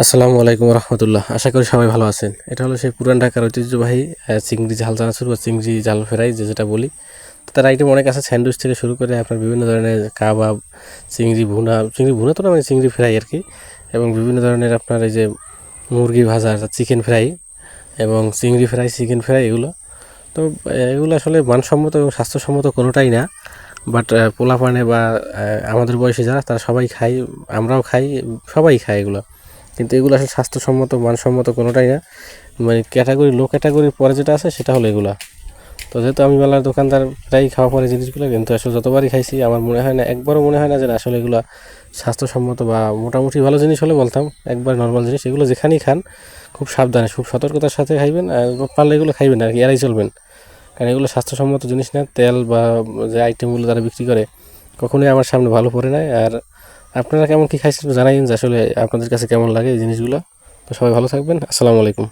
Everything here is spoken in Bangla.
আসসালামু আলাইকুম রহমতুল্লাহ। আশা করি সবাই ভালো আছেন। এটা হলো সেই পুরান ঢাকার ঐতিহ্যবাহী চিংড়ি ঝাল চানাচুর বা চিংড়ি জাল ফ্রাই, যে যেটা বলি। তার আইটেম অনেক আছে। স্যান্ডউইচ থেকে শুরু করে আপনার বিভিন্ন ধরনের কাবাব, চিংড়ি ভুনা চিংড়ি ভুনা তো না মানে চিংড়ি ফ্রাই আর কি। এবং বিভিন্ন ধরনের আপনার এই যে মুরগি ভাজা চিকেন ফ্রাই এবং চিংড়ি ফ্রাই, চিকেন ফ্রাই এগুলো। তো এগুলো আসলে মানসম্মত এবং স্বাস্থ্যসম্মত কোনোটাই না। বাট পোলাপানে বা আমাদের বয়সী যারা, তারা সবাই খাই আমরাও খাই, সবাই খায় এগুলো। কিন্তু এগুলো আসলে স্বাস্থ্যসম্মত, মানসম্মত কোনোটাই না। মানে ক্যাটাগরি লো ক্যাটাগরির পরে যেটা আছে সেটা হলো এগুলা। তো যেহেতু আমি মেলার দোকানদার প্রায় খাওয়া পরে জিনিসগুলো, কিন্তু আসলে যতবারই খাইছি, আমার মনে হয় না, একবারও মনে হয় না যে আসলে এগুলো স্বাস্থ্যসম্মত বা মোটামুটি ভালো জিনিস হলে বলতাম, একবার নর্মাল জিনিস, এগুলো যেখানেই খান, খুব সাবধানে, খুব সতর্কতার সাথে খাইবেন, আর পারলে এগুলো খাইবেন আর কি, এড়াই চলবেন। কারণ এগুলো স্বাস্থ্যসম্মত জিনিস না, তেল বা যে আইটেমগুলো তারা বিক্রি করে, কখনোই আমার সামনে ভালো পড়ে নাই, আর আপনারা কেমন কী খাইছেন জানাইন যে আসলে আপনাদের কাছে কেমন লাগে এই জিনিসগুলো। তো সবাই ভালো থাকবেন। আসসালামু আলাইকুম।